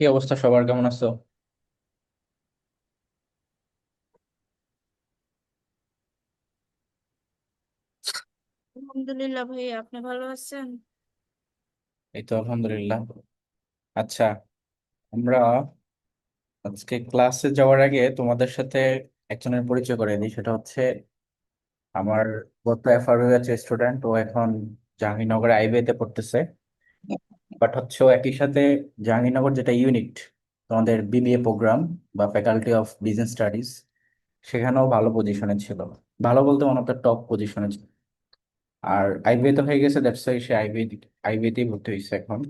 কি অবস্থা সবার? কেমন আছো? আলহামদুলিল্লাহ ভাই আপনি ভালো আছেন? এই তো আলহামদুলিল্লাহ। আচ্ছা আমরা আজকে ক্লাসে যাওয়ার আগে তোমাদের সাথে একজনের পরিচয় করে দিই সেটা হচ্ছে আমার গত এফআরইউ আছে স্টুডেন্ট ও এখন জাহাঙ্গীরনগর আইবিএ তে পড়তেছে। বাট হচ্ছে একই সাথে জাহাঙ্গীরনগর যেটা ইউনিট তোমাদের বিবিএ প্রোগ্রাম বা ফ্যাকাল্টি অফ বিজনেস স্টাডিজ সেখানেও ভালো পজিশনে ছিল। ভালো বলতে ওয়ান অফ দ্য টপ পজিশনে ছিল। আর আইবিএ তো হয়ে গেছে দ্যাটস ওয়াই সে আইবিএ আইবিএতেই ভর্তি হয়েছে এখন।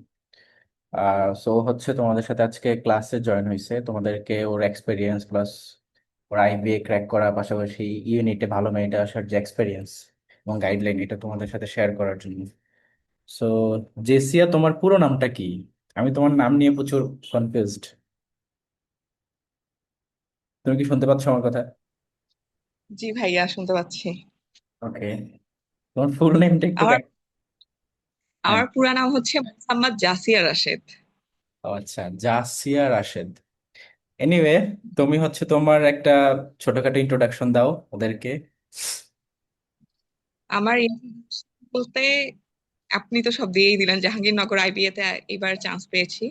সো হচ্ছে তোমাদের সাথে আজকে ক্লাসে জয়েন হয়েছে। তোমাদেরকে ওর এক্সপিরিয়েন্স প্লাস ওর আইবিএ ক্র্যাক করার পাশাপাশি ইউনিটে ভালো মেয়েটা আসার যে এক্সপিরিয়েন্স এবং গাইডলাইন এটা তোমাদের সাথে শেয়ার করার জন্য। সো জেসিয়া তোমার পুরো নামটা কি? আমি তোমার নাম নিয়ে প্রচুর কনফিউজড তুমি কি শুনতে পাচ্ছ আমার কথা? জি ভাইয়া শুনতে পাচ্ছি। ওকে তোমার ফুল নেমটা একটু আমার হ্যাঁ। আমার পুরা নাম হচ্ছে মোহাম্মদ জাসিয়া রাশেদ। ও আচ্ছা জাসিয়া রাশেদ। এনিওয়ে তুমি হচ্ছে তোমার একটা ছোটখাটো ইন্ট্রোডাকশন দাও ওদেরকে। আমার introduction বলতে আপনি তো সব দিয়েই দিলেন, জাহাঙ্গীরনগর আইবিএ তে এবার চান্স পেয়েছি।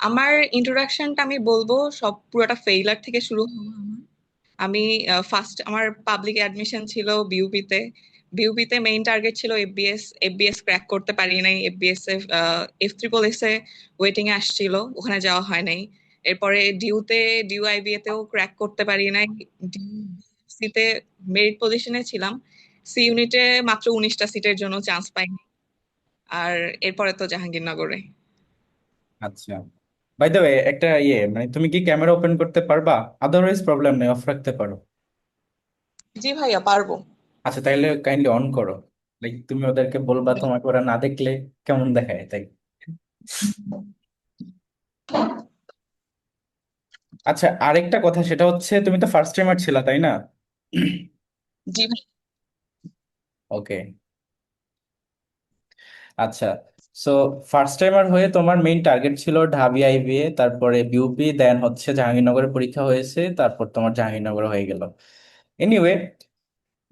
আমার ইন্ট্রোডাকশনটা আমি বলব, সব পুরোটা ফেইলার থেকে শুরু আমি ফার্স্ট আমার পাবলিক অ্যাডমিশন ছিল বিউপি তে। বিউপি তে মেইন টার্গেট ছিল এফবিএস এফবিএস ক্র্যাক করতে পারি নাই। এফবিএস এ এফ ট্রিপল এস এ ওয়েটিং এ আসছিল, ওখানে যাওয়া হয় নাই। এরপরে ডিউতে ডিউ আইবিএ তেও ক্র্যাক করতে পারি নাই। সি তে মেরিট পজিশনে ছিলাম। সি ইউনিটে মাত্র উনিশটা সিটের জন্য চান্স পাইনি। আর এরপরে তো জাহাঙ্গীরনগরে। আচ্ছা। বাই দ্য ওয়ে একটা ইয়ে মানে তুমি কি ক্যামেরা ওপেন করতে পারবা? আদারওয়াইজ প্রবলেম নেই অফ রাখতে পারো। জি ভাইয়া পারব। আচ্ছা তাইলে কাইন্ডলি অন করো। লাইক তুমি ওদেরকে বলবা তোমাকে ওরা না দেখলে কেমন দেখায় তাই? আচ্ছা আরেকটা কথা সেটা হচ্ছে তুমি তো ফার্স্ট টাইমার ছিলা তাই না? জি ওকে আচ্ছা সো ফার্স্ট টাইমার হয়ে তোমার মেইন টার্গেট ছিল ঢাবি আইবিএ তারপরে বিউপি দেন হচ্ছে জাহাঙ্গীরনগরে পরীক্ষা হয়েছে তারপর তোমার জাহাঙ্গীরনগর হয়ে গেল। এনিওয়ে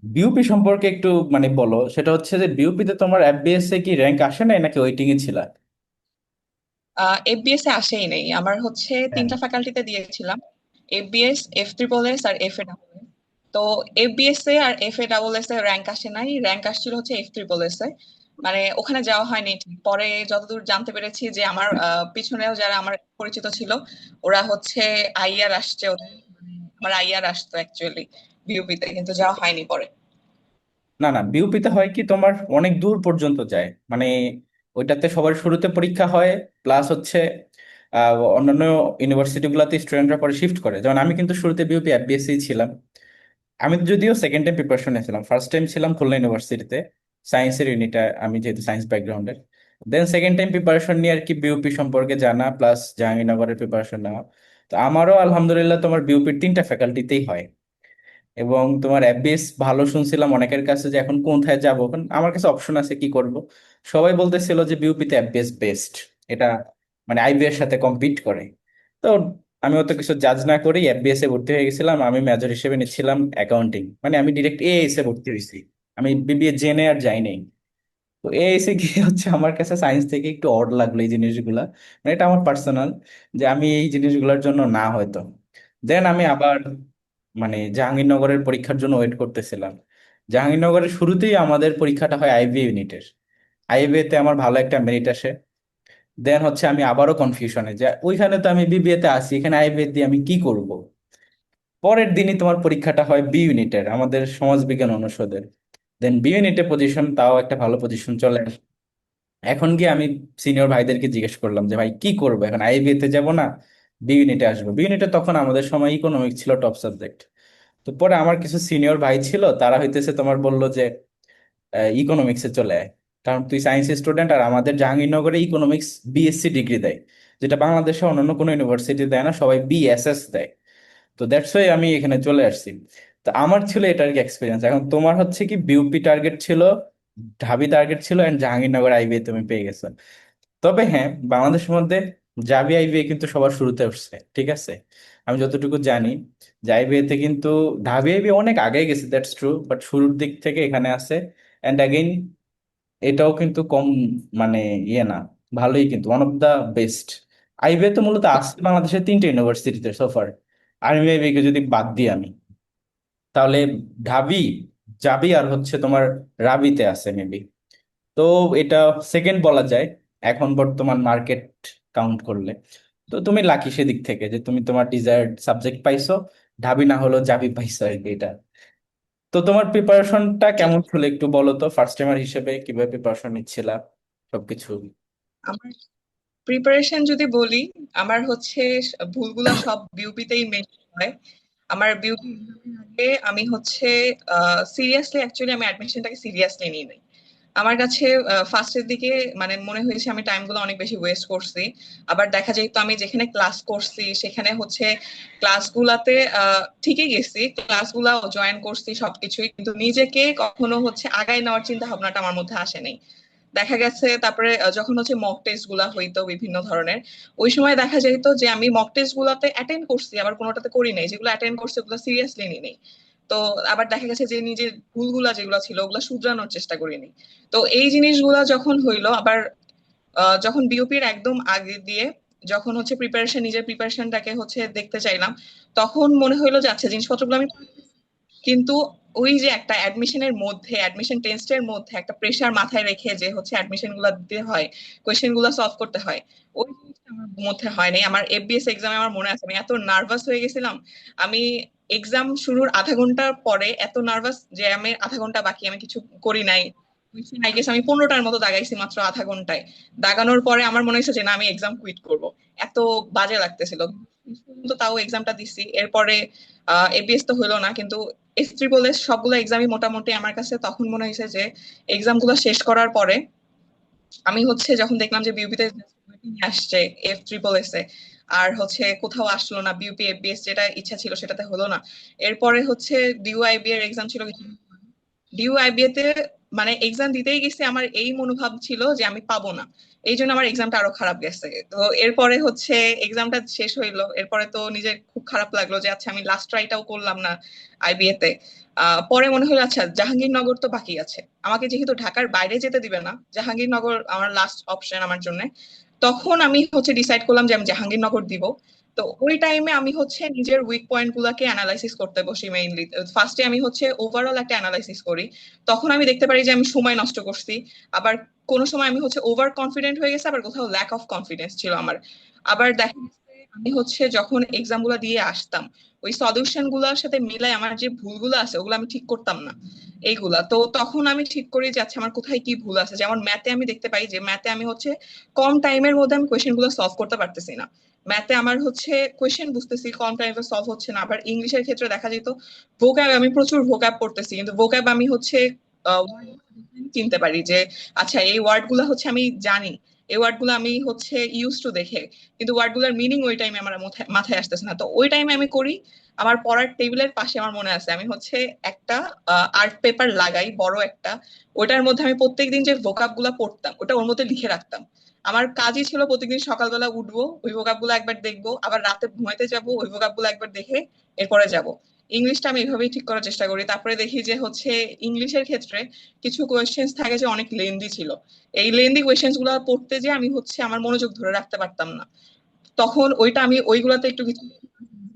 বিউপি সম্পর্কে একটু মানে বলো সেটা হচ্ছে যে বিউপিতে তোমার এফবিএস এ কি র্যাঙ্ক আসে নাই নাকি ওয়েটিং এ ছিল এফবিএস এ আসেই নেই আমার হচ্ছে হ্যাঁ। তিনটা ফ্যাকাল্টিতে দিয়েছিলাম এফবিএস এফ ট্রিপল এস আর এফ এ ডাবল এস তো এফবিএস এ আর এফ এ ডাবল এস এ র্যাঙ্ক আসে নাই র্যাঙ্ক আসছিল হচ্ছে এফ ট্রিপল এস এ। মানে ওখানে যাওয়া হয়নি পরে যতদূর জানতে পেরেছি যে আমার পিছনেও যারা আমার পরিচিত ছিল, ওরা হচ্ছে আইআর আসছে মানে আমার আইআর আসতো অ্যাকচুয়ালি বিউপিতে কিন্তু যাওয়া হয়নি পরে। না না বিউপিতে হয় কি তোমার অনেক দূর পর্যন্ত যায়। মানে ওইটাতে সবার শুরুতে পরীক্ষা হয় প্লাস হচ্ছে অন্যান্য ইউনিভার্সিটি গুলাতে স্টুডেন্টরা পরে শিফট করে। যেমন আমি কিন্তু শুরুতে বিউপি এফবিএসসি ছিলাম। আমি যদিও সেকেন্ড টাইম প্রিপারেশন নিয়েছিলাম ফার্স্ট টাইম ছিলাম খুলনা ইউনিভার্সিটিতে সায়েন্সের ইউনিটে আমি যেহেতু সায়েন্স ব্যাকগ্রাউন্ডের দেন সেকেন্ড টাইম প্রিপারেশন নিয়ে আর কি বিউপি সম্পর্কে জানা প্লাস জাহাঙ্গীরনগরের প্রিপারেশন নেওয়া। তো আমারও আলহামদুলিল্লাহ তোমার বিউপির তিনটা ফ্যাকাল্টিতেই হয়। এবং তোমার এফবিএস ভালো শুনছিলাম অনেকের কাছে যে এখন কোথায় যাব? আমার কাছে অপশন আছে, কি করব? সবাই বলতেছিল যে বিউপিতে এফবিএস বেস্ট এটা মানে আইবি এর সাথে কম্পিট করে। তো আমি অত কিছু জাজ না করেই এফবিএস এ ভর্তি হয়ে গেছিলাম। আমি মেজর হিসেবে নিচ্ছিলাম অ্যাকাউন্টিং মানে আমি ডিরেক্ট এএস এ ভর্তি হয়েছি। আমি বিবিএ জেনে আর যাই নাই। তো এএস এ গিয়ে হচ্ছে আমার কাছে সায়েন্স থেকে একটু অড লাগল এই জিনিসগুলা। মানে এটা আমার পার্সোনাল যে আমি এই জিনিসগুলোর জন্য না হয়তো। দেন আমি আবার মানে জাহাঙ্গীরনগরের পরীক্ষার জন্য ওয়েট করতেছিলাম। জাহাঙ্গীরনগরের শুরুতেই আমাদের পরীক্ষাটা হয় আইবি ইউনিটের আইবিএ তে আমার ভালো একটা মেরিট আসে। দেন হচ্ছে আমি আবারও কনফিউশনে যে ওইখানে তো আমি বিবিএ তে আছি, এখানে আইবিএ দিয়ে আমি কি করব? পরের দিনই তোমার পরীক্ষাটা হয় বি ইউনিটের আমাদের সমাজবিজ্ঞান অনুষদের। দেন বি ইউনিটে পজিশন তাও একটা ভালো পজিশন চলে এখন গিয়ে আমি সিনিয়র ভাইদেরকে জিজ্ঞেস করলাম যে, ভাই, কি করব? এখন আইবিএ তে যাব না বি ইউনিটে আসব। বি ইউনিটে তখন আমাদের সময় ইকোনমিক্স ছিল টপ সাবজেক্ট তো পরে আমার কিছু সিনিয়র ভাই ছিল, তারা হইতেছে তোমার বলল যে ইকোনমিক্সে চলে আয়। কারণ তুই সায়েন্স স্টুডেন্ট আর আমাদের জাহাঙ্গীরনগরে ইকোনমিক্স বিএসসি ডিগ্রি দেয়, যেটা বাংলাদেশে অন্যান্য কোনো ইউনিভার্সিটি দেয় না, সবাই বিএসএস দেয়। তো দ্যাটস ওয়াই আমি এখানে চলে আসছি। তো আমার ছিল এটার কি এক্সপিরিয়েন্স এখন তোমার হচ্ছে কি বিউপি টার্গেট ছিল, ঢাবি টার্গেট ছিল এন্ড জাহাঙ্গীরনগর আইবিএ তুমি পেয়ে গেছো। তবে হ্যাঁ বাংলাদেশের মধ্যে জাবি আইবিএ কিন্তু সবার শুরুতে উঠছে ঠিক আছে? আমি যতটুকু জানি, যে আইবিএ তে কিন্তু ঢাবি আইবিএ অনেক আগে গেছে দ্যাটস ট্রু বাট শুরুর দিক থেকে এখানে আছে। অ্যান্ড অ্যাগেইন এটাও কিন্তু কম মানে ইয়ে না, ভালোই কিন্তু one of the best IBA তো মূলত আছে বাংলাদেশের তিনটে ইউনিভার্সিটিতে সোফার আর্মি আইবিএ কে যদি বাদ দিই আমি। তাহলে ঢাবি জাবি আর হচ্ছে তোমার রাবিতে আছে মেবি তো এটা সেকেন্ড বলা যায়, এখন বর্তমান মার্কেট কাউন্ট করলে। তো তুমি লাকি সেদিক থেকে যে তুমি তোমার ডিজায়ার্ড সাবজেক্ট পাইছো, ঢাবি না হলেও জাবি পাইছো আর কি এটা তো তোমার প্রিপারেশনটা কেমন ছিল একটু বলো তো ফার্স্ট টাইমার হিসেবে কীভাবে প্রিপারেশন নিচ্ছিলা, সবকিছু। আমার প্রিপারেশন যদি বলি, আমার হচ্ছে ভুলগুলো সব বিউপিতেই মেন হয়। আমার আগে আমি হচ্ছে সিরিয়াসলি অ্যাকচুয়ালি আমি অ্যাডমিশনটাকে সিরিয়াসলি নিই নাই আমার কাছে ফার্স্টের দিকে মানে মনে হয়েছে আমি টাইমগুলো অনেক বেশি ওয়েস্ট করছি। আবার দেখা যায় তো আমি যেখানে ক্লাস করছি, সেখানে হচ্ছে ক্লাসগুলাতে ঠিকই গেছি। ক্লাসগুলা জয়েন করছি সবকিছুই, কিন্তু নিজেকে কখনো হচ্ছে আগায় নেওয়ার চিন্তা ভাবনাটা আমার মধ্যে আসে নাই। দেখা গেছে, তারপরে যখন হচ্ছে মক টেস্টগুলা হইতো বিভিন্ন ধরনের, ওই সময় দেখা যেত যে আমি মক টেস্ট গুলাতে অ্যাটেন্ড করছি, আবার কোনোটাতে করি নাই। যেগুলো অ্যাটেন্ড করছি, ওগুলো সিরিয়াসলি নিই নেই। তো আবার দেখা গেছে যে নিজের ভুলগুলা যেগুলো ছিল, ওগুলো শুধরানোর চেষ্টা করিনি তো এই জিনিসগুলা যখন হইল, আবার যখন বিওপির একদম আগে দিয়ে, যখন হচ্ছে প্রিপারেশন নিজের প্রিপারেশনটাকে হচ্ছে দেখতে চাইলাম, তখন মনে হইল যে আচ্ছা জিনিসপত্রগুলো আমি কিন্তু ওই যে একটা অ্যাডমিশনের মধ্যে অ্যাডমিশন টেস্টের মধ্যে একটা প্রেশার মাথায় রেখে যে হচ্ছে অ্যাডমিশনগুলো দিতে হয় কোয়েশ্চেনগুলো সলভ করতে হয়, ওই জিনিসটা আমার মধ্যে হয়নি আমার এফবিএস এক্সামে আমার মনে আছে, আমি এত নার্ভাস হয়ে গেছিলাম। আমি এক্সাম শুরুর আধা ঘণ্টা পরে এত নার্ভাস যে আমি আধা ঘণ্টা বাকি আমি কিছু করি নাই। আই গেস আমি পনেরোটার মতো দাগাইছি মাত্র আধা ঘন্টায়। দাগানোর পরে আমার মনে হয়েছে যে না, আমি এক্সাম কুইট করব। এত বাজে লাগতেছিল। তো তাও এক্সামটা দিছি। এরপরে এবিএস তো হলো না, কিন্তু এস ট্রিপল সবগুলো এক্সামই মোটামুটি আমার কাছে তখন মনে হয়েছে যে এক্সামগুলো শেষ করার পরে আমি হচ্ছে যখন দেখলাম যে বিউপিতে আসছে এফ ট্রিপল এস এ আর হচ্ছে কোথাও আসলো না বিউপি এফবিএস যেটা ইচ্ছা ছিল সেটাতে হলো না। এরপরে হচ্ছে ডিউআইবি এর এক্সাম ছিল ডিউআইবি তে মানে এক্সাম দিতেই গেছে, আমার এই মনোভাব ছিল যে আমি পাবো না। এই জন্য আমার এক্সামটা আরও খারাপ গেছে। তো এরপরে হচ্ছে এক্সামটা শেষ হইল। এরপরে তো নিজের খুব খারাপ লাগল যে আচ্ছা আমি লাস্ট ট্রাইটাও করলাম না আইবিএ তে। পরে মনে হলো আচ্ছা জাহাঙ্গীরনগর তো বাকি আছে। আমাকে যেহেতু ঢাকার বাইরে যেতে দিবে না, জাহাঙ্গীরনগর আমার লাস্ট অপশন আমার জন্য। তখন আমি হচ্ছে ডিসাইড করলাম যে, আমি জাহাঙ্গীরনগর দিব। তো ওই টাইমে আমি হচ্ছে নিজের উইক পয়েন্ট গুলাকে অ্যানালাইসিস করতে বসি মেইনলি ফার্স্টে আমি হচ্ছে ওভারঅল একটা অ্যানালাইসিস করি। তখন আমি দেখতে পারি যে আমি সময় নষ্ট করছি। আবার কোনো সময় আমি হচ্ছে ওভার কনফিডেন্ট হয়ে গেছে, আবার কোথাও ল্যাক অফ কনফিডেন্স ছিল আমার। আবার দেখা আমি হচ্ছে যখন এক্সামগুলা দিয়ে আসতাম, ওই সলিউশনগুলার সাথে মিলাই আমার যে ভুলগুলো আছে, ওগুলো আমি ঠিক করতাম না, এইগুলা। তো তখন আমি ঠিক করি যে আচ্ছা আমার কোথায় কি ভুল আছে? যেমন ম্যাথে আমি দেখতে পাই যে ম্যাথে আমি হচ্ছে কম টাইমের মধ্যে আমি কোয়েশ্চেনগুলো সলভ করতে পারতেছি না। ম্যাথে আমার হচ্ছে কোয়েশ্চেন বুঝতেছি, কম টাইমে সলভ হচ্ছে না। আবার ইংলিশের ক্ষেত্রে দেখা যেত ভোক্যাব আমি প্রচুর ভোক্যাব পড়তেছি, কিন্তু ভোক্যাব আমি হচ্ছে চিনতে পারি যে আচ্ছা এই ওয়ার্ডগুলো হচ্ছে আমি জানি এই ওয়ার্ডগুলো আমি হচ্ছে ইউজ টু দেখে, কিন্তু ওয়ার্ডগুলোর মিনিং ওই টাইমে আমার মাথায় আসতেছে না। তো ওই টাইমে আমি করি, আমার পড়ার টেবিলের পাশে আমার মনে আছে, আমি হচ্ছে একটা আর্ট পেপার লাগাই, বড় একটা ওটার মধ্যে আমি প্রত্যেকদিন যে ভোকাবগুলা পড়তাম, ওটা ওর মধ্যে লিখে রাখতাম। আমার কাজই ছিল প্রতিদিন সকালবেলা উঠবো, ওই ভোকাবগুলো একবার দেখব, আবার রাতে ঘুমাইতে যাব, ওই ভোকাবগুলো একবার দেখে এরপরে যাব। ইংলিশটা আমি এভাবেই ঠিক করার চেষ্টা করি। তারপরে দেখি যে হচ্ছে ইংলিশের ক্ষেত্রে কিছু কোয়েশ্চেন্স থাকে যে অনেক লেন্দি ছিল। এই লেন্দি কোয়েশ্চেন্সগুলো পড়তে যে আমি হচ্ছে আমার মনোযোগ ধরে রাখতে পারতাম না। তখন ওইটা আমি ওইগুলাতে একটু কিছু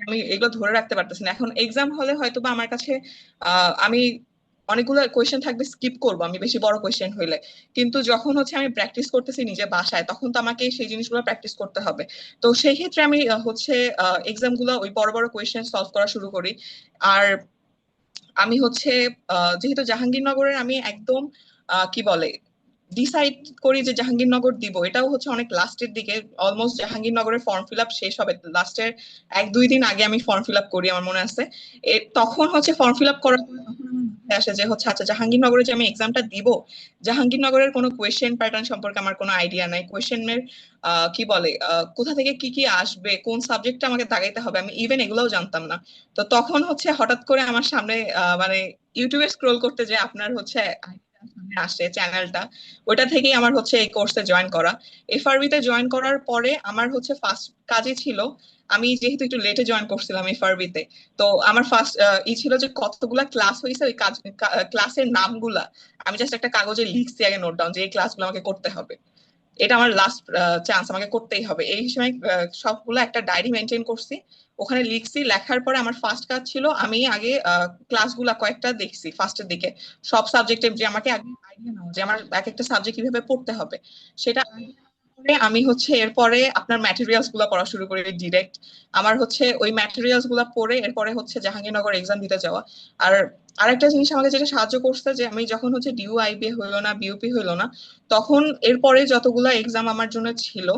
আমি এগুলো ধরে রাখতে পারতেছি না। এখন এক্সাম হলে হয়তো বা আমার কাছে আমি অনেকগুলো কোয়েশ্চেন থাকবে স্কিপ করব আমি, বেশি বড় কোয়েশ্চেন হইলে। কিন্তু যখন হচ্ছে আমি প্র্যাকটিস করতেছি নিজে বাসায়, তখন তো আমাকে সেই জিনিসগুলো প্র্যাকটিস করতে হবে। তো সেই ক্ষেত্রে আমি হচ্ছে এক্সামগুলো ওই বড় বড় কোয়েশ্চেন সলভ করা শুরু করি। আর আমি হচ্ছে যেহেতু জাহাঙ্গীরনগরের আমি একদম কি বলে ডিসাইড করি যে জাহাঙ্গীরনগর দিব, এটাও হচ্ছে অনেক লাস্টের দিকে অলমোস্ট জাহাঙ্গীরনগরের ফর্ম ফিল আপ শেষ হবে লাস্টের এক দুই দিন আগে আমি ফর্ম ফিল আপ করি আমার মনে আছে। তখন হচ্ছে ফর্ম ফিল আপ করার আসে যে হচ্ছে আচ্ছা জাহাঙ্গীরনগরে যে আমি এক্সামটা দিব, জাহাঙ্গীরনগরের কোনো কোয়েশ্চেন প্যাটার্ন সম্পর্কে আমার কোনো আইডিয়া নাই। কোয়েশ্চেনের কি বলে কোথা থেকে কি কি আসবে, কোন সাবজেক্টটা আমাকে দাগাইতে হবে, আমি ইভেন এগুলোও জানতাম না। তো তখন হচ্ছে হঠাৎ করে আমার সামনে মানে ইউটিউবে স্ক্রোল করতে যে আপনার হচ্ছে সামনে আসে চ্যানেলটা। ওটা থেকেই আমার হচ্ছে এই কোর্সে জয়েন করা। এফআরবি তে জয়েন করার পরে আমার হচ্ছে ফার্স্ট কাজই ছিল, আমি যেহেতু একটু লেটে জয়েন করছিলাম এফআরবি তে, তো আমার ফার্স্ট ই ছিল যে কতগুলা ক্লাস হয়েছে ওই কাজ ক্লাসের নামগুলা। আমি জাস্ট একটা কাগজে লিখছি আগে নোট ডাউন যে এই ক্লাসগুলো আমাকে করতে হবে। এটা আমার লাস্ট চান্স আমাকে করতেই হবে। এই সময় সবগুলো একটা ডায়েরি মেনটেন করছি। ওখানে লিখছি, লেখার পরে আমার ফার্স্ট কাজ ছিল, আমি আগে ক্লাসগুলা কয়েকটা দেখছি ফার্স্টের দিকে। সব সাবজেক্টে যে আমাকে আগে আইডিয়া নাও যে আমার এক একটা সাবজেক্ট কীভাবে পড়তে হবে, সেটা করে আমি হচ্ছে এরপরে আপনার ম্যাটেরিয়ালসগুলা পড়া শুরু করি ডিরেক্ট আমার হচ্ছে ওই ম্যাটেরিয়ালসগুলা পড়ে এরপরে হচ্ছে জাহাঙ্গীরনগর এক্সাম দিতে যাওয়া। আর আরেকটা জিনিস আমাকে যেটা সাহায্য করছে যে আমি যখন হচ্ছে ডিউ আইবি হইল না বিউপি হইল না, তখন এরপরে যতগুলা এক্সাম আমার জন্য ছিল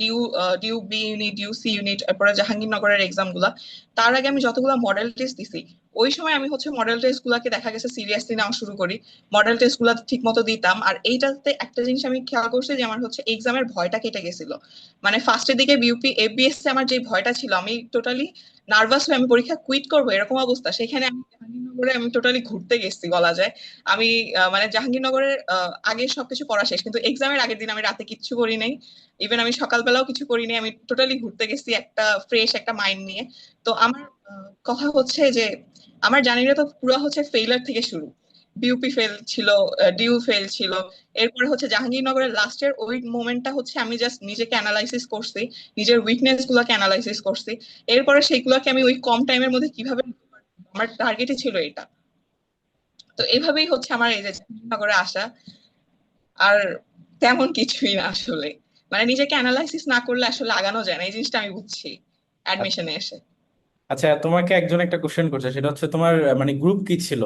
DU DU B unit DU C unit এরপরে জাহাঙ্গীরনগরের এক্সামগুলা, তার আগে আমি যতগুলা মডেল টেস্ট দিছি ওই সময় আমি হচ্ছে মডেল টেস্ট গুলাকে দেখা গেছে সিরিয়াসলি নেওয়া শুরু করি। মডেল টেস্টগুলা ঠিক মতো দিতাম। আর এইটাতে একটা জিনিস আমি খেয়াল করছি যে, আমার হচ্ছে এক্সামের ভয়টা কেটে গেছিল। মানে ফার্স্টের দিকে বিউপি এবিএস আমার যে ভয়টা ছিল, আমি টোটালি নার্ভাস হয়ে আমি পরীক্ষা কুইট করব, এরকম অবস্থা। সেখানে আমি জাহাঙ্গীরনগরে আমি টোটালি ঘুরতে গেছি বলা যায়। আমি মানে জাহাঙ্গীরনগরের আগে সবকিছু পড়া শেষ, কিন্তু এক্সামের আগের দিন আমি রাতে কিচ্ছু করি নাই। ইভেন আমি সকালবেলাও কিছু করিনি আমি টোটালি ঘুরতে গেছি একটা ফ্রেশ একটা মাইন্ড নিয়ে। তো আমার কথা হচ্ছে যে, আমার জার্নিটা তো পুরো হচ্ছে ফেইলার থেকে শুরু। বিউপি ফেল ছিল ডিউ ফেল ছিল। এরপরে হচ্ছে জাহাঙ্গীরনগরের লাস্টের ওই মোমেন্টটা হচ্ছে আমি জাস্ট নিজেকে অ্যানালাইসিস করছি, নিজের উইকনেস গুলোকে অ্যানালাইসিস করছি। এরপরে সেইগুলোকে আমি ওই কম টাইমের মধ্যে কীভাবে আমার টার্গেটই ছিল এটা। তো এইভাবেই হচ্ছে আমার এই যে জাহাঙ্গীরনগরে আসা। আর তেমন কিছুই না আসলে। মানে নিজেকে অ্যানালাইসিস না করলে আসলে আগানো যায় না, এই জিনিসটা আমি বুঝছি অ্যাডমিশনে এসে। আচ্ছা তোমাকে একজন একটা কোশ্চেন করছে, সেটা হচ্ছে তোমার মানে গ্রুপ কি ছিল?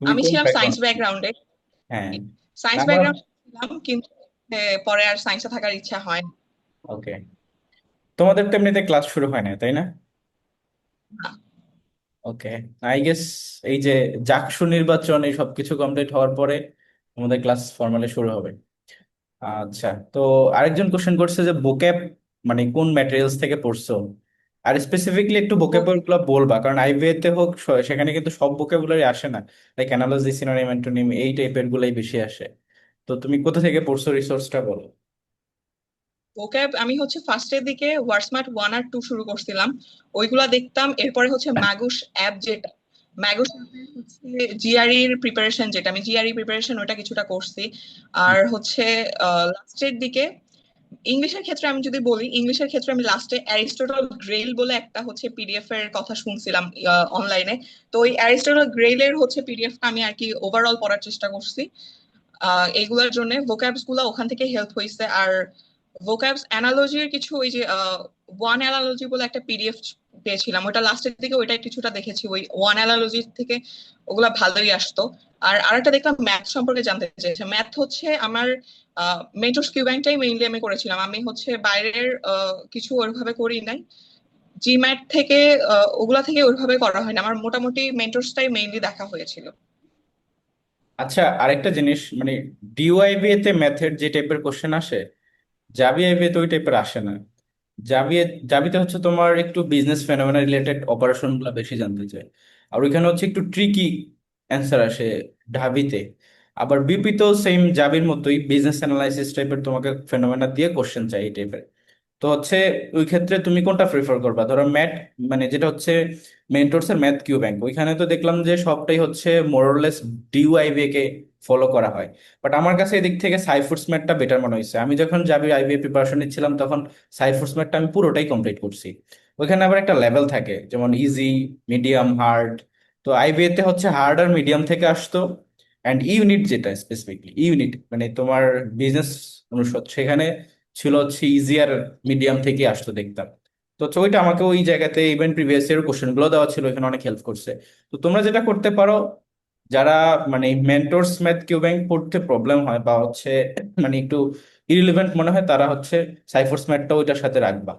আমি ছিলাম সায়েন্স ব্যাকগ্রাউন্ডে হ্যাঁ। সায়েন্স ব্যাকগ্রাউন্ড ছিলাম কিন্তু পরে আর সায়েন্সে থাকার ইচ্ছা হয় না। ওকে তোমাদের তো এমনিতে ক্লাস শুরু হয় না তাই না? ওকে আই গেস এই যে জাকসু নির্বাচন এই সবকিছু কমপ্লিট হওয়ার পরে আমাদের ক্লাস ফর্মালি শুরু হবে। আচ্ছা তো আরেকজন কোশ্চেন করছে যে ভোক্যাব মানে কোন ম্যাটেরিয়ালস থেকে পড়ছো? আর স্পেসিফিকলি একটু গুলো বলবা কারণ আইবিএ তে হোক স- সেখানে কিন্তু সব ভোক্যাবুলারি আসে না। লাইক অ্যানালজি সিনোনিম অ্যান্টোনিম এই টাইপের গুলাই বেশি আসে। তো তুমি কোথা থেকে পড়ছো রিসোর্সটা বলো? ভোক্যাব আমি হচ্ছে ফার্স্টের দিকে ওয়ার্ডসমার্ট ওয়ান আর টু শুরু করছিলাম। ওইগুলা দেখতাম এরপরে হচ্ছে ম্যাগুস অ্যাপ যেটা। ম্যাগুস হচ্ছে জিআরই এর প্রিপারেশন যেটা। আমি জিআরই প্রিপারেশন ওটা কিছুটা করছি। আর হচ্ছে লাস্টের দিকে ইংলিশের ক্ষেত্রে আমি যদি বলি, ইংলিশের ক্ষেত্রে আমি লাস্টে অ্যারিস্টটল গ্রেইল বলে একটা হচ্ছে পিডিএফ এর কথা শুনছিলাম অনলাইনে তো ওই অ্যারিস্টটল গ্রেইলের হচ্ছে পিডিএফটা আমি আর কি ওভারঅল পড়ার চেষ্টা করছি। আহ এইগুলোর জন্য ভোক্যাবসগুলো ওখান থেকে হেল্প হয়েছে আর ভোক্যাবস অ্যানালজির কিছু ওই যে ওয়ান অ্যানালজি বলে একটা পিডিএফ পেয়েছিলাম। ওটা লাস্টের দিকে ওইটা কিছুটা দেখেছি। ওই ওয়ান অ্যানালজি থেকে ওগুলা ভালোই আসতো। আর আরেকটা দেখলাম ম্যাথ সম্পর্কে জানতে চেয়েছে ম্যাথ হচ্ছে আমার মেন্টরস কিউ ব্যাংকটাই মেইনলি আমি করেছিলাম। আমি হচ্ছে বাইরের কিছু ওইভাবে করি নাই। জিম্যাট থেকে ওগুলা থেকে ওইভাবে করা হয় না। আমার মোটামুটি মেন্টরসটাই মেইনলি দেখা হয়েছিল। আচ্ছা আরেকটা জিনিস মানে ডিওআইবিএ তে ম্যাথের যে টাইপের কোশ্চেন আসে জাভি আইবিএ তে ওই টাইপের আসে না। জাভি জাভিতে হচ্ছে তোমার একটু বিজনেস ফেনোমেনা রিলেটেড অপারেশনগুলো বেশি জানতে চাই। আর ওইখানে হচ্ছে একটু ট্রিকি অ্যান্সার আসে ঢাবিতে। আবার বিপিতেও সেম জাবির মতোই বিজনেস অ্যানালাইসিস টাইপের তোমাকে ফেনোমেনা দিয়ে কোশ্চেন চাই এই টাইপের তো হচ্ছে, ওই ক্ষেত্রে তুমি কোনটা প্রিফার করবা? ধরো ম্যাথ মানে যেটা হচ্ছে মেন্টরস এর ম্যাথ কিউ ব্যাংক ওইখানে তো দেখলাম যে সবটাই হচ্ছে মোরলেস ডিইউআইবিএ কে ফলো করা হয়। বাট আমার কাছে এদিক থেকে সাইফুডস ম্যাথটা বেটার মনে হয়েছে। আমি যখন জাবি আইবিএ প্রিপারেশন নিচ্ছিলাম, তখন সাইফুডস ম্যাথটা আমি পুরোটাই কমপ্লিট করছি। ওইখানে আবার একটা লেভেল থাকে, যেমন ইজি মিডিয়াম হার্ড তো আইবিএ তে হচ্ছে হার্ড আর মিডিয়াম থেকে আসতো অ্যান্ড ইউনিট যেটা স্পেসিফিকলি ইউনিট মানে তোমার বিজনেস অনুষদ, সেখানে ছিল হচ্ছে ইজি আর মিডিয়াম থেকে আসতো দেখতাম। তো হচ্ছে ওইটা আমাকে ওই জায়গাতে ইভেন প্রিভিয়াস ইয়ার কোশ্চেনগুলো দেওয়া ছিল, এখানে অনেক হেল্প করছে। তো তোমরা যেটা করতে পারো, যারা মানে মেন্টরস ম্যাথ কিউ ব্যাংক পড়তে প্রবলেম হয়, বা হচ্ছে মানে একটু ইরিলেভেন্ট মনে হয়, তারা হচ্ছে সাইফোর্স ম্যাথটা ওইটার সাথে রাখবা।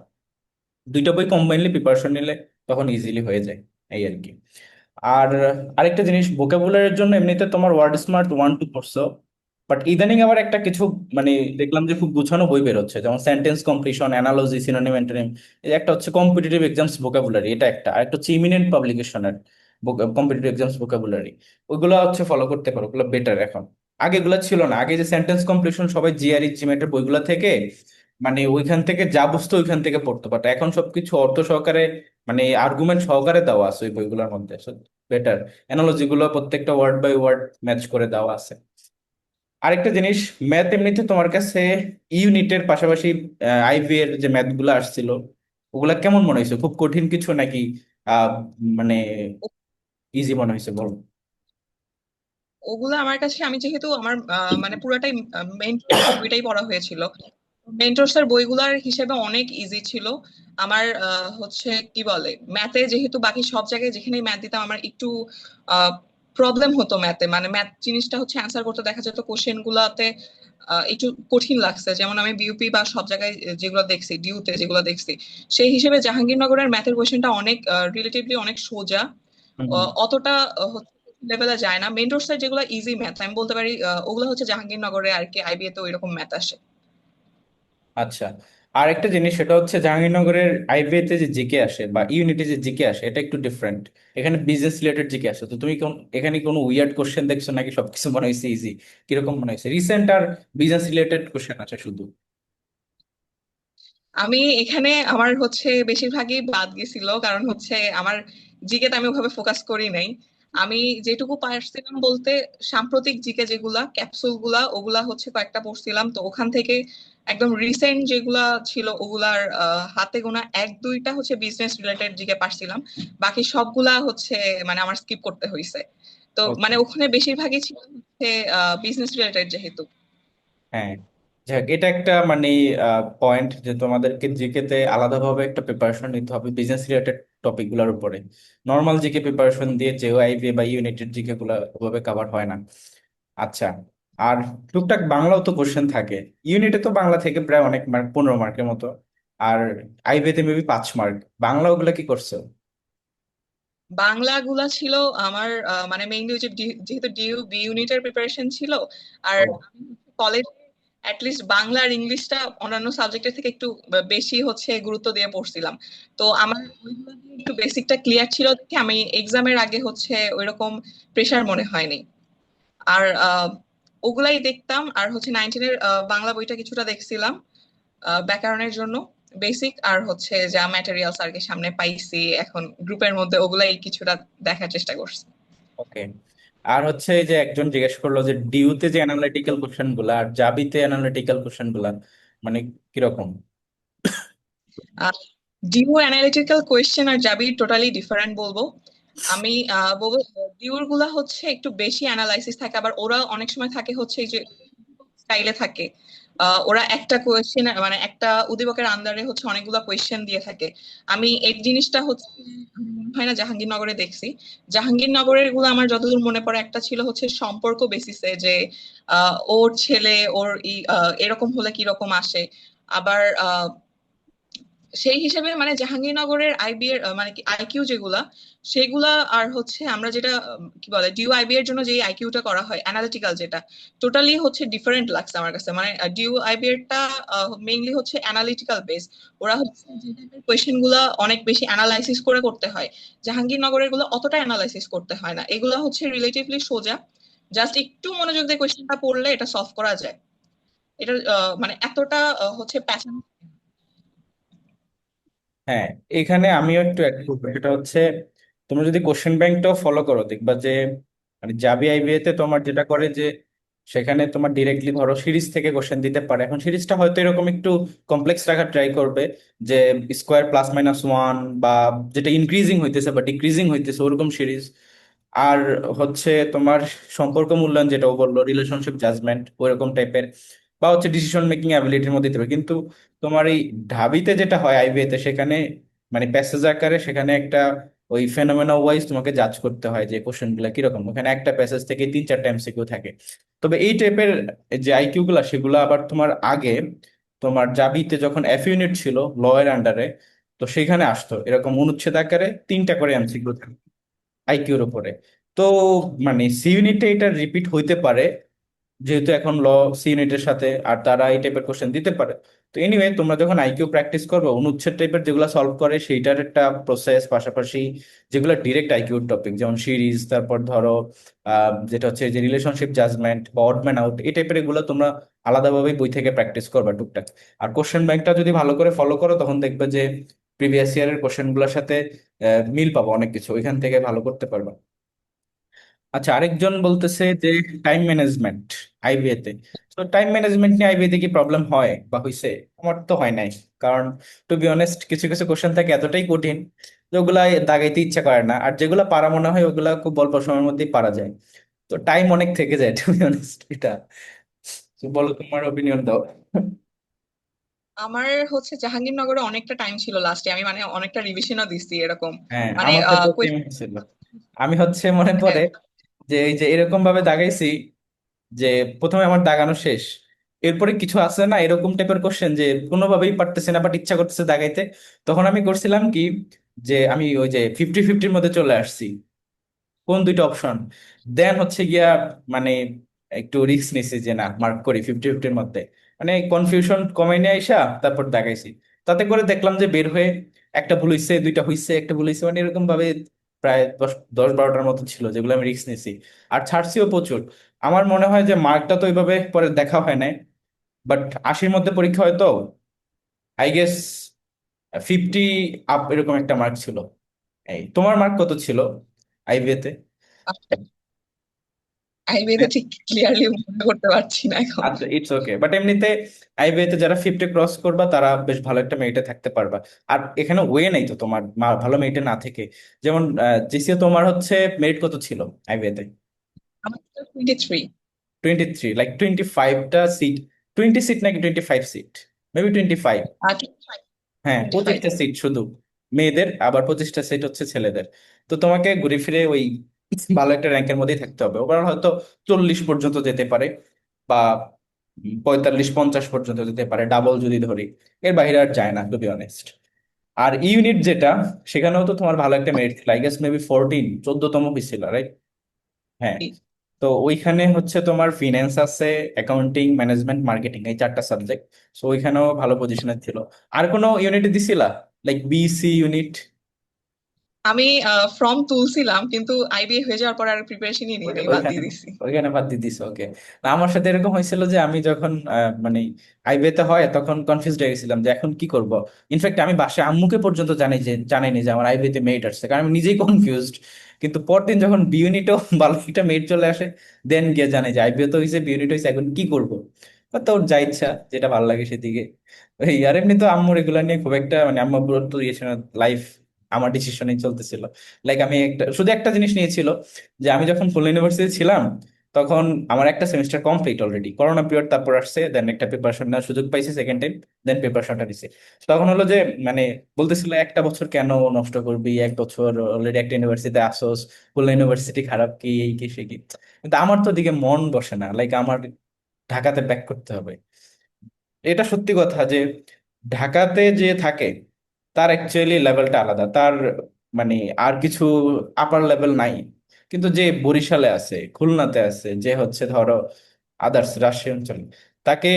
দুইটা বই কম্বাইনলি প্রিপারেশন নিলে তখন ইজিলি হয়ে যায়, এই আর কি। আর আরেকটা জিনিস ভোকাবুলারির জন্য এমনিতে তোমার ওয়ার্ড স্মার্ট ওয়ান টু পড়ছো বাট ইদানিং আবার একটা কিছু মানে দেখলাম যে খুব গুছানো বই বের হচ্ছে যেমন সেন্টেন্স কমপ্লিশন অ্যানালজি সিনোনিম এই একটা হচ্ছে কম্পিটিটিভ এক্সামস ভোকাবুলারি এটা একটা। আর একটা হচ্ছে ইমিনেন্ট পাবলিকেশনের কম্পিটিটিভ এক্সামস ভোকাবুলারি ওইগুলো হচ্ছে ফলো করতে পারো, ওগুলো বেটার এখন। আগে এগুলো ছিল না, আগে যে সেন্টেন্স কমপ্লিশন সবাই জিআরই জিমেটের বইগুলো থেকে মানে ওইখান থেকে যা বুঝতো ওইখান থেকে পড়তো বাট এখন সবকিছু অর্থ সহকারে মানে আর্গুমেন্ট সহকারে দেওয়া আছে ওই বইগুলোর মধ্যে। বেটার অ্যানালজি গুলো প্রত্যেকটা ওয়ার্ড বাই ওয়ার্ড ম্যাচ করে দেওয়া আছে। আরেকটা জিনিস ম্যাথ এমনিতে তোমার কাছে ইউনিটের পাশাপাশি আইভি এর যে ম্যাথগুলো আসছিল, ওগুলা কেমন মনে হয়েছে? খুব কঠিন কিছু নাকি মানে ইজি মনে হয়েছে বলো? ওগুলো আমার কাছে, আমি যেহেতু আমার মানে পুরাটাই মেইন বইটাই পড়া হয়েছিল। মেন্টরস এর বইগুলার হিসেবে অনেক ইজি ছিল। আমার হচ্ছে কি বলে ম্যাথে যেহেতু বাকি সব জায়গায় যেখানেই ম্যাথ দিতাম আমার একটু প্রবলেম হতো ম্যাথে মানে ম্যাথ জিনিসটা হচ্ছে অ্যান্সার করতে দেখা যেত কোশ্চেন গুলাতে একটু কঠিন লাগছে। যেমন আমি বিউপি বা সব জায়গায় যেগুলো দেখছি ডিউতে যেগুলো দেখছি সেই হিসেবে জাহাঙ্গীরনগরের ম্যাথের কোশ্চেনটা অনেক রিলেটিভলি অনেক সোজা। অতটা লেভেলে যায় না। মেন্টরস এর যেগুলো ইজি ম্যাথ আমি বলতে পারি ওগুলো হচ্ছে জাহাঙ্গীরনগরে আর কি আইবিএ তে ওইরকম ম্যাথ আসে। আচ্ছা আর একটা জিনিস সেটা হচ্ছে জাহাঙ্গীরনগরের আইবিএ তে যে জিকে আসে বা ইউনিটে যে জিকে আসে, এটা একটু ডিফারেন্ট এখানে বিজনেস রিলেটেড জিকে আসে। তো তুমি কোন, এখানে কোনো উইয়ার্ড কোশ্চেন দেখছ নাকি? সবকিছু মনে হয়েছে ইজি কীরকম মনে হয়েছে রিসেন্ট আর বিজনেস রিলেটেড কোশ্চেন আছে শুধু। আমি এখানে আমার হচ্ছে বেশিরভাগই বাদ গেছিল, কারণ হচ্ছে আমার জিকেতে আমি ওভাবে ফোকাস করি নাই। আমি যেটুকু পারছিলাম বলতে সাম্প্রতিক জিকে যেগুলা ক্যাপসুলগুলা, ওগুলা হচ্ছে কয়েকটা পড়ছিলাম। তো ওখান থেকে একদম রিসেন্ট যেগুলা ছিল ওগুলার হাতে গোনা এক দুইটা হচ্ছে বিজনেস রিলেটেড জিকে পারছিলাম। বাকি সবগুলা হচ্ছে মানে আমার স্কিপ করতে হয়েছে তো মানে ওখানে বেশিরভাগই ছিল হচ্ছে বিজনেস রিলেটেড যেহেতু। হ্যাঁ। যাক এটা একটা মানে পয়েন্ট যে তোমাদেরকে জিকেতে আলাদাভাবে একটা প্রিপারেশন নিতে হবে বিজনেস রিলেটেড টপিকগুলোর উপরে। নর্মাল জিকে প্রিপারেশন দিয়ে যে আইবি বা ইউনিটেড জিকে গুলো ওভাবে কভার হয় না। আচ্ছা। আর টুকটাক বাংলাও তো কোশ্চেন থাকে। ইউনিটে তো বাংলা থেকে প্রায় অনেক মার্ক পনেরো মার্কের মতো। আর আইবিতে মেবি পাঁচ মার্ক বাংলা ওগুলা কি করছ? বাংলা গুলা ছিল আমার মানে মেইনলি যে যেহেতু ডিউ বি ইউনিটের প্রিপারেশন ছিল আর কলেজ অ্যাটলিস্ট বাংলা আর ইংলিশটা অন্যান্য সাবজেক্টের থেকে একটু বেশি হচ্ছে গুরুত্ব দিয়ে পড়ছিলাম। তো আমার একটু বেসিকটা ক্লিয়ার ছিল দেখে আমি এক্সামের আগে হচ্ছে ওইরকম প্রেশার মনে হয়নি। আর ওগুলাই দেখতাম। আর হচ্ছে নাইনটিনের বাংলা বইটা কিছুটা দেখছিলাম ব্যাকরণের জন্য। বেসিক আর হচ্ছে যা ম্যাটেরিয়ালস আর কি সামনে পাইছি এখন গ্রুপের মধ্যে ওগুলাই কিছুটা দেখার চেষ্টা করছি। ওকে। আর হচ্ছে এই যে একজন জিজ্ঞেস করল যে ডিউতে যে অ্যানালিটিক্যাল কোশ্চেনগুলা আর জাবিতে অ্যানালিটিক্যাল কোশ্চেনগুলা মানে কীরকম? ডিউ অ্যানালিটিক্যাল কোয়েশ্চেন আর জাবি টোটালি ডিফারেন্ট বলব। আমি বলব ডিউরগুলা হচ্ছে একটু বেশি অ্যানালাইসিস থাকে আবার ওরা অনেক সময় থাকে হচ্ছে যে স্টাইলে থাকে। ওরা একটা কোয়েশ্চেন মানে একটা উদ্দীপকের আন্ডারে হচ্ছে অনেকগুলা কোয়েশ্চেন দিয়ে থাকে। আমি এই জিনিসটা হচ্ছে হয় না জাহাঙ্গীরনগরে দেখছি। জাহাঙ্গীরনগরেরগুলো আমার যতদূর মনে পড়ে একটা ছিল হচ্ছে সম্পর্ক বেসিসে যে ওর ছেলে ওর এরকম হলে কীরকম আসে। আবার আহ, সেই হিসেবে মানে জাহাঙ্গীরনগরের আইবি এর মানে আইকিউ যেগুলা, সেগুলা আর হচ্ছে আমরা যেটা, কি বলে ডিউ আইবি এর জন্য যে আইকিউটা করা হয় অ্যানালিটিক্যাল যেটা টোটালি হচ্ছে ডিফারেন্ট লাগছে আমার কাছে। মানে ডিউ আইবি এরটা মেইনলি হচ্ছে অ্যানালিটিক্যাল বেস ওরা হচ্ছে যে টাইপেরগুলা অনেক বেশি অ্যানালাইসিস করে করতে হয়। জাহাঙ্গীরনগরেরগুলো অতটা অ্যানালাইসিস করতে হয় না। এগুলো হচ্ছে রিলেটিভলি সোজা। জাস্ট একটু মনোযোগ দিয়ে কোয়েশ্চেনটা পড়লে এটা সলভ করা যায়। এটা মানে এতটা হচ্ছে প্যাটার্ন হ্যাঁ এখানে আমিও একটু অ্যাড করব। সেটা হচ্ছে, তোমরা যদি কোশ্চেন ব্যাংকটাও ফলো করো, দেখবা যে মানে জাবি আইবিএ তে তোমার যেটা করে যে, সেখানে তোমার ডিরেক্টলি ধরো সিরিজ থেকে কোশ্চেন দিতে পারে। এখন সিরিজটা হয়তো এরকম একটু কমপ্লেক্স রাখার ট্রাই করবে যে স্কোয়ার প্লাস মাইনাস ওয়ান বা যেটা ইনক্রিজিং হইতেছে বা ডিক্রিজিং হইতেছে, ওরকম সিরিজ। আর হচ্ছে তোমার সম্পর্ক মূল্যায়ন যেটাও বলল রিলেশনশিপ জাজমেন্ট ওইরকম টাইপের বা হচ্ছে ডিসিশন মেকিং অ্যাবিলিটির মধ্যে দিতে পারে কিন্তু তোমার এই ঢাবিতে যেটা হয় আইবিএ তে সেখানে মানে প্যাসেজ আকারে সেখানে একটা ওই ফেনোমেনা ওয়াইজ তোমাকে জাজ করতে হয় যে কোশ্চেনগুলো কীরকম। ওখানে একটা প্যাসেজ থেকে তিন চারটা এমসিকিউ থাকে। তবে এই টাইপের যে আইকিউ গুলা, সেগুলো আবার তোমার আগে তোমার জাবিতে যখন এফ ইউনিট ছিল ল এর আন্ডারে তো সেখানে আসতো। এরকম অনুচ্ছেদ আকারে তিনটা করে এমসিকিউ থাকে আইকিউর উপরে। তো মানে সি ইউনিটে এটা রিপিট হইতে পারে যেহেতু এখন ল সি ইউনিটের সাথে, আর তারা এই টাইপের কোশ্চেন দিতে পারে। তো এনিওয়ে তোমরা যখন আইকিউ প্র্যাকটিস করবে, অনুচ্ছেদ টাইপের যেগুলো সলভ করে, সেইটার একটা প্রসেস পাশাপাশি যেগুলো ডিরেক্ট আইকিউর টপিক যেমন সিরিজ তারপর ধরো যেটা হচ্ছে যে রিলেশনশিপ জাজমেন্ট বা অড ম্যান আউট এই টাইপের এগুলো তোমরা আলাদাভাবে বই থেকে প্র্যাকটিস করবে টুকটাক। আর কোশ্চেন ব্যাংকটা যদি ভালো করে ফলো করো, তখন দেখবে যে প্রিভিয়াস ইয়ারের কোশ্চেনগুলোর সাথে মিল পাবো অনেক কিছু, ওইখান থেকে ভালো করতে পারবা। আচ্ছা আরেকজন বলতেছে যে টাইম ম্যানেজমেন্ট আইবিএ তে। তো টাইম ম্যানেজমেন্ট নিয়ে আইবিএ তে কি প্রবলেম হয় বা হইছে? আমার তো হয় নাই কারণ টু বি অনেস্ট কিছু কিছু কোশ্চেন থাকে এতটাই কঠিন যে ওগুলা দাগাইতে ইচ্ছা করে না। আর যেগুলো পারা মনে হয় ওগুলা খুব অল্প সময়ের মধ্যেই পারা যায়। তো টাইম অনেক থেকে যায় টু বি অনেস্ট এটা। তো বলো তোমার ওপিনিয়ন দাও। আমার হচ্ছে জাহাঙ্গীরনগরে অনেকটা টাইম ছিল লাস্টে আমি মানে অনেকটা রিভিশনও দিচ্ছি এরকম। হ্যাঁ মানে আমার আহ, হয়েছিল আমি হচ্ছে মনে পড়ে যে এই যে এরকম ভাবে দাগাইছি যে প্রথমে আমার দাগানো শেষ। এরপরে কিছু আছে না, এরকম টাইপের কোশ্চেন যে কোনোভাবেই পারতেছে না বাট ইচ্ছা করতেছে দাগাইতে। তখন আমি করছিলাম কি যে আমি ওই যে ফিফটি ফিফটির মধ্যে চলে আসছি। কোন দুইটা অপশন দেন হচ্ছে গিয়া মানে একটু রিস্ক নিছি যে না মার্ক করি ফিফটি ফিফটির মধ্যে। মানে কনফিউশন কমে নিয়ে আইসা তারপর দেখাইছি তাতে করে দেখলাম যে বের হয়ে একটা ভুল হইছে, দুইটা হইছে, একটা ভুল হইছে মানে এরকম ভাবে প্রায় দশ দশ বারোটার মতো ছিল, যেগুলো আমি রিস্ক নিয়েছি আর ছাড়ছিও প্রচুর। আমার মনে হয় যে মার্কটা তো ওইভাবে পরে দেখা হয় নাই বাট আশির মধ্যে পরীক্ষা হয় তো আই গেস ফিফটি আপ এরকম একটা মার্ক ছিল। এই, তোমার মার্ক কত ছিল? আইবিএ তে আইবিএ ঠিক ক্লিয়ারলি মনে করতে পারছি না এখন। আচ্ছা ইটস ওকে বাট এমনিতে আইবিএ তে যারা ফিফটি ক্রস করবা তারা বেশ ভালো একটা মেরিটে থাকতে পারবা। আর এখানে ওয়ে নাই তো তোমার মা- ভালো মেরিটে না থেকে। যেমন জিসিএ তোমার হচ্ছে মেরিট কত ছিল আইবিএ তে আমার twenty three twenty three like twenty ফাইভটা seat twenty seat নাকি twenty five seat maybe twenty five আর হ্যাঁ 25 পঁচিশটা সিট শুধু। মেয়েদের আবার পঁচিশটা সিট হচ্ছে ছেলেদের। তো তোমাকে ঘুরে ফিরে ওই ভালো একটা র্যাঙ্কের মধ্যেই থাকতে হবে। ওভারঅল হয়তো চল্লিশ পর্যন্ত যেতে পারে বা পঁয়তাল্লিশ পঞ্চাশ পর্যন্ত যেতে পারে ডাবল যদি ধরি। এর বাইরে আর যায় না টু বি অনেস্ট আর ইউনিট যেটা সেখানেও তো তোমার ভালো একটা মেরিট ছিল। আই গেস মেবি ফোরটিন চোদ্দতম হয়েছিল রাইট হ্যাঁ। তো ওইখানে হচ্ছে তোমার ফিন্যান্স আছে অ্যাকাউন্টিং ম্যানেজমেন্ট মার্কেটিং এই চারটা সাবজেক্ট সো ওইখানেও ভালো পজিশনে ছিল। আর কোনো ইউনিট দিছিলা? লাইক বিসি ইউনিট আমি ফর্ম তুলছিলাম কিন্তু আইবিএ হয়ে যাওয়ার পর আর প্রিপারেশনই নিই নাই বাদ দিয়ে দিছি। ওইখানে বাদ দিয়ে দিছো ওকে না আমার সাথে এরকম হয়েছিল যে আমি যখন মানে আইবিএতে হয় তখন কনফিউজ হয়ে গেছিলাম যে এখন কি করব। ইনফ্যাক্ট আমি বাসায় আম্মুকে পর্যন্ত জানি যে জানাইনি যে আমার আইবিএতে মেরিট আসছে কারণ আমি নিজেই কনফিউজড কিন্তু পরদিন যখন বি ইউনিটেও ভালো একটা মেরিট চলে আসে দেন গিয়ে জানে যে আইবিএ তো হয়েছে বি ইউনিট হয়েছে এখন কি করব? তোর যা ইচ্ছা যেটা ভালো লাগে সেদিকে। আর এমনি তো আম্মু এগুলা নিয়ে খুব একটা মানে আম্মুর তো ইয়ে লাইফ আমার ডিসিশনেই চলতেছিল। লাইক আমি একটা, শুধু একটা জিনিস নিয়েছিল, যে আমি যখন ফুল ইউনিভার্সিটি ছিলাম, তখন আমার একটা semester complete already corona period তারপর আসছে দেন একটা প্রিপারেশন নেওয়ার সুযোগ পাইছি সেকেন্ড টাইম দেন প্রিপারেশনটা দিছে তখন হলো যে মানে বলতেছিল, একটা বছর কেন নষ্ট করবি? এক বছর অলরেডি একটা ইউনিভার্সিটিতে আসোস। খুলনা ইউনিভার্সিটি খারাপ কি, এই কি, সে কি? কিন্তু আমার তো দিকে মন বসে না। লাইক আমার ঢাকাতে ব্যাক করতে হবে। এটা সত্যি কথা যে, ঢাকাতে যে থাকে তার অ্যাকচুয়ালি লেভেলটা আলাদা। তার মানে আর কিছু আপার লেভেল নাই। কিন্তু যে বরিশালে আছে খুলনাতে আছে যে হচ্ছে ধরো আদার্স রাজশাহী অঞ্চলে তাকে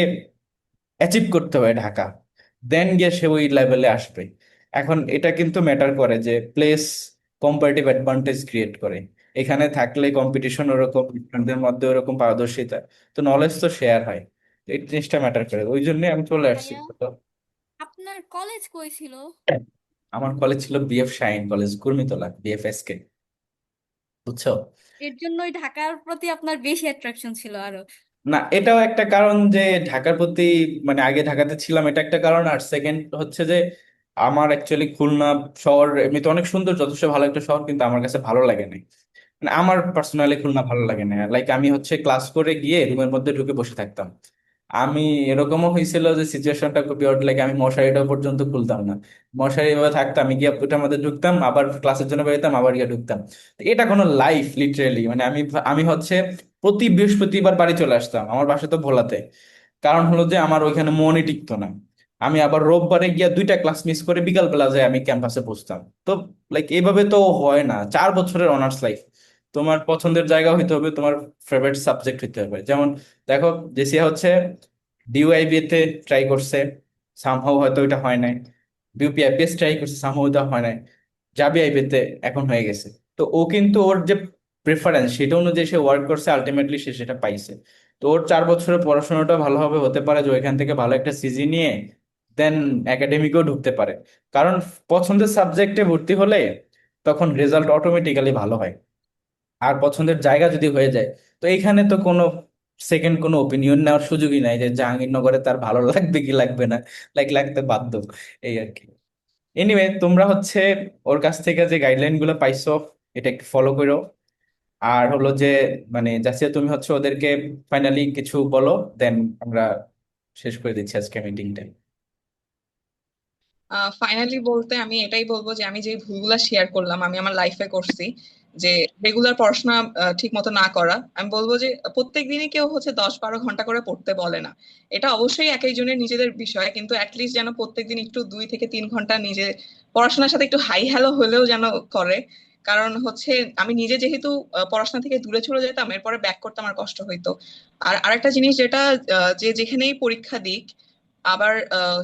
অ্যাচিভ করতে হবে ঢাকা। দেন গিয়ে সে ওই লেভেলে আসবে। এখন এটা কিন্তু ম্যাটার করে যে প্লেস কম্পারেটিভ অ্যাডভান্টেজ ক্রিয়েট করে। এখানে থাকলে কম্পিটিশন ওরকম মধ্যে ওরকম পারদর্শিতা তো নলেজ তো শেয়ার হয়। এই জিনিসটা ম্যাটার করে। ওই জন্য আমি চলে আসছি। আপনার কলেজ কই ছিল? আমার কলেজ ছিল বিএফ শাইন কলেজ কুর্মিটোলা বিএফএসকে বুঝছ? এর জন্যই ঢাকার প্রতি আপনার বেশি অ্যাট্রাকশন ছিল আরও। না এটাও একটা কারণ যে ঢাকার প্রতি মানে আগে ঢাকাতে ছিলাম এটা একটা কারণ। আর সেকেন্ড হচ্ছে যে আমার অ্যাকচুয়ালি খুলনা শহর এমনিতে অনেক সুন্দর যথেষ্ট ভালো একটা শহর কিন্তু আমার কাছে ভালো লাগে নাই। মানে আমার পার্সোনালি খুলনা ভালো লাগে না লাইক আমি হচ্ছে ক্লাস করে গিয়ে রুমের মধ্যে ঢুকে বসে থাকতাম। আমি এরকমও হয়েছিল যে সিচুয়েশনটা খুবই অড লাগে আমি মশারিটা পর্যন্ত খুলতাম না। মশারি এভাবে থাকতাম গিয়ে ওটার মধ্যে ঢুকতাম, আবার ক্লাসের জন্য বেরোতাম, আবার গিয়ে ঢুকতাম। এটা কোনো লাইফ লিটারেলি মানে আমি আমি হচ্ছে প্রতি বৃহস্পতিবার বাড়ি চলে আসতাম, আমার বাসা তো ভোলাতে। কারণ হলো যে আমার ওইখানে মনই টিকতো না। আমি আবার রোববারে গিয়ে দুইটা ক্লাস মিস করে বিকালবেলা যায় আমি ক্যাম্পাসে বসতাম। তো লাইক এইভাবে তো হয় না। চার বছরের অনার্স লাইফ তোমার পছন্দের জায়গা হইতে হবে, তোমার ফেভারিট সাবজেক্ট হইতে হবে। যেমন দেখো জেসিয়া হচ্ছে ডিওআইবি তে ট্রাই করছে সামহাও হয়তো ওইটা হয় নাই। বিউপিআইপিএস ট্রাই করছে সামহাও ওইটা হয় নাই। জাবি আইবি তে, এখন হয়ে গেছে। তো ও কিন্তু ওর যে প্রেফারেন্স সেটা অনুযায়ী সে ওয়ার্ক করছে আলটিমেটলি সে সেটা পাইছে। তো ওর চার বছরের পড়াশোনাটা ভালোভাবে হতে পারে যে ওইখান থেকে ভালো একটা সিজি নিয়ে দেন একাডেমিকেও ঢুকতে পারে। কারণ পছন্দের সাবজেক্টে ভর্তি হলে তখন রেজাল্ট অটোমেটিক্যালি ভালো হয়। আর পছন্দের জায়গা যদি হয়ে যায়, তো এইখানে তো কোনো সেকেন্ড কোনো ওপিনিয়ন নেওয়ার সুযোগই নাই যে জাহাঙ্গীরনগরে তার ভালো লাগবে কি লাগবে না লাইক লাগতে বাধ্য, এই আর কি। এনিওয়ে তোমরা হচ্ছে ওর কাছ থেকে যে গাইডলাইনগুলো পাইছো, এটা একটু ফলো করো। আর হলো যে মানে জাসিয়া, তুমি হচ্ছে ওদেরকে ফাইনালি কিছু বলো দেন আমরা শেষ করে দিচ্ছি আজকে মিটিংটা ফাইনালি বলতে আমি এটাই বলব যে আমি যে ভুলগুলা শেয়ার করলাম, আমি আমার লাইফে করছি যে রেগুলার পড়াশোনা ঠিক মতো না করা, আমি বলব যে প্রত্যেক দিনই কেউ হচ্ছে দশ বারো ঘণ্টা করে পড়তে বলে না। এটা অবশ্যই এক একজনের নিজেদের বিষয়, কিন্তু অ্যাটলিস্ট যেন প্রত্যেকদিন একটু দুই থেকে তিন ঘণ্টা নিজে পড়াশোনার সাথে একটু হাই হ্যালো হলেও যেন করে। কারণ হচ্ছে আমি নিজে যেহেতু পড়াশোনা থেকে দূরে চলে যেতাম, এরপরে ব্যাক করতে আমার কষ্ট হইতো। আর আরেকটা জিনিস যেটা যে যেখানেই পরীক্ষা দিক আবার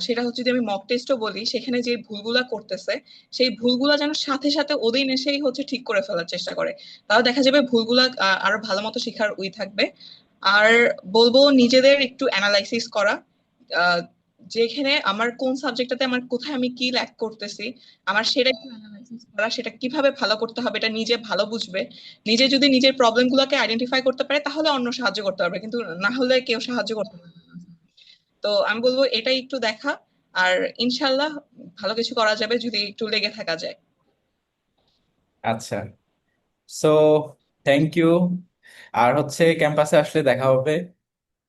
সেটা হচ্ছে যদি আমি মক টেস্টও বলি সেখানে যে ভুলগুলা করতেছে সেই ভুলগুলা যেন সাথে সাথে ওদিন এসেই হচ্ছে ঠিক করে ফেলার চেষ্টা করে। তাহলে দেখা যাবে ভুলগুলা আরও ভালো মতো শেখার উই থাকবে। আর বলব নিজেদের একটু অ্যানালাইসিস করা আহ, যেখানে আমার কোন সাবজেক্টটাতে আমার কোথায় আমি কি ল্যাক করতেছি আমার সেটা একটু অ্যানালাইসিস করা। সেটা কীভাবে ভালো করতে হবে এটা নিজে ভালো বুঝবে। নিজে যদি নিজের প্রবলেম গুলাকে আইডেন্টিফাই করতে পারে তাহলে অন্য সাহায্য করতে পারবে। কিন্তু না হলে কেউ সাহায্য করতে পারবে না। তো আমি বলব এটাই একটু দেখা। আর ইনশাল্লাহ ভালো কিছু করা যাবে যদি একটু লেগে থাকা যায়। আচ্ছা। সো থ্যাংক ইউ আর হচ্ছে ক্যাম্পাসে আসলে দেখা হবে।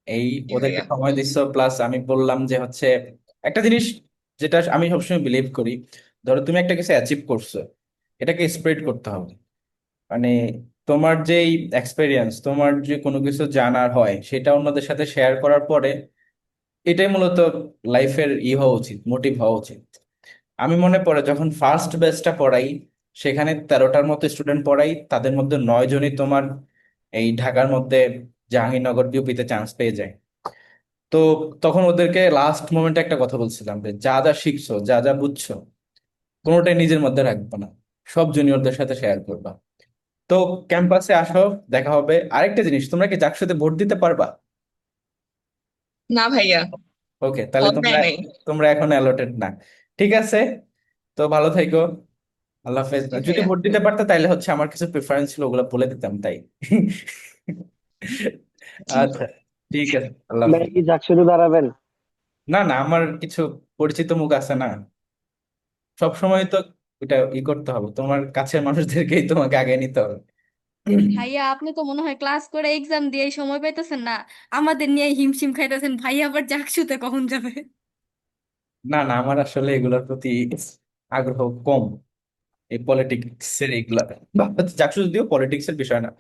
এই ওদেরকে সময় দিচ্ছ প্লাস আমি বললাম যে হচ্ছে একটা জিনিস যেটা আমি সবসময় বিলিভ করি ধরো তুমি একটা কিছু অ্যাচিভ করছ এটাকে স্প্রেড করতে হবে। মানে তোমার যেই এক্সপেরিয়েন্স তোমার যে কোনো কিছু জানার হয় সেটা অন্যদের সাথে শেয়ার করার পরে এটাই মূলত লাইফের ই হওয়া উচিত, মোটিভ হওয়া উচিত। আমি মনে পড়ে যখন ফার্স্ট ব্যাচটা পড়াই, সেখানে তেরোটার মতো স্টুডেন্ট পড়াই, তাদের মধ্যে নয় জনই তোমার এই ঢাকার মধ্যে জাহাঙ্গীরনগর বিউপিতে চান্স পেয়ে যায়। তো তখন ওদেরকে লাস্ট মোমেন্টে একটা কথা বলছিলাম যে, যা যা শিখছো, যা যা বুঝছ, কোনোটাই নিজের মধ্যে রাখবে না। সব জুনিয়রদের সাথে শেয়ার করবা। তো ক্যাম্পাসে আসো, দেখা হবে। আরেকটা জিনিস, তোমরা কি জাকসুতে ভোট দিতে পারবা? না ভাইয়া। ওকে তাহলে তোমরা তোমরা এখন অ্যালোটেড না। ঠিক আছে? তো ভালো থেকো। আল্লাহ হাফেজ। জি যদি ভাইয়া। ভোট দিতে পারতে তাইলে হচ্ছে আমার কিছু প্রেফারেন্স ছিল ওগুলো বলে দিতাম তাই। আচ্ছা ঠিক আছে আল্লাহ হাফেজ। কি জাকসুতে দাঁড়াবেন না না আমার কিছু পরিচিত মুখ আছে না। সব সময় তো এটা ই করতে হবে। তোমার কাছের মানুষদেরকেই তোমাকে আগে নিতে হবে। ভাইয়া আপনি তো মনে হয় ক্লাস করে এক্সাম দিয়ে সময় পাইতেছেন না। আমাদের নিয়ে হিমশিম খাইতেছেন। ভাইয়া আবার জাকসুতে কখন যাবে? না না আমার আসলে এগুলোর প্রতি আগ্রহ কম। এই পলিটিক্স এর এগুলা বা চাকসু যদিও পলিটিক্স এর বিষয় না।